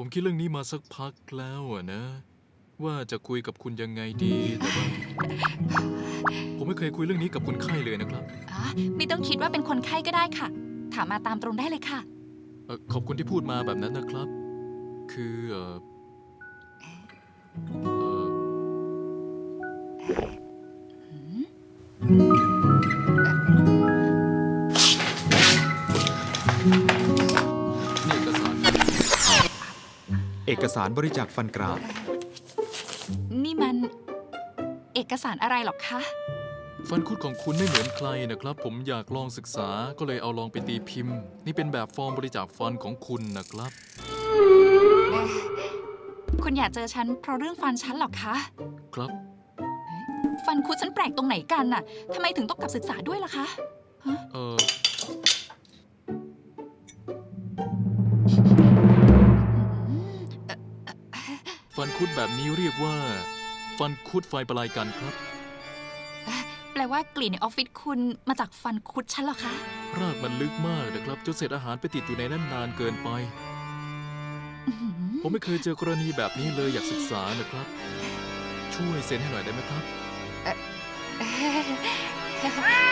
ผมคิดเรื่องนี้มาสักพักแล้วอะนะ ว่าจะคุยกับคุณยังไงดีแต่ว่าผมไม่เคยคุยเรื่องนี้กับคนไข้เลยนะครับอ๋อไม่ต้องคิดว่าเป็นคนไข้ก็ได้ค่ะ ถามมาตามตรงได้เลยค่ะ เอ่อขอบคุณที่พูดมาแบบนั้นนะครับ คือเอ่อเอ่อ เอกสารบริจาคฟันกราม นี่มัน เอกสารอะไรหรอคะ ฟันคุดของคุณไม่เหมือนใครนะครับ ผมอยากลองศึกษาก็เลยเอาลองไปตีพิมพ์ นี่เป็นแบบฟอร์มบริจาคฟันของคุณนะครับ คุณอยากเจอฉันเพราะเรื่องฟันฉันหรอคะ ครับ ฟันคุดฉันแปลกตรงไหนกันน่ะทำไมถึงต้องกลับศึกษาด้วยล่ะคะ เอ่อ ฟันคุดแบบนี้เรียกว่า ฟันคุดไฟประลายกันครับ แปลว่ากลิ่นในออฟฟิศคุณมาจากฟันคุดฉันเหรอคะ รากมันลึกมากนะครับจนเศษอาหารไปติดอยู่ในนั้นนานเกินไป อื้อหือผมไม่เคยเจอกรณีแบบนี้เลยอยากศึกษานะครับ ช่วยเซ็นให้หน่อยได้ไหมครับ เอ่อ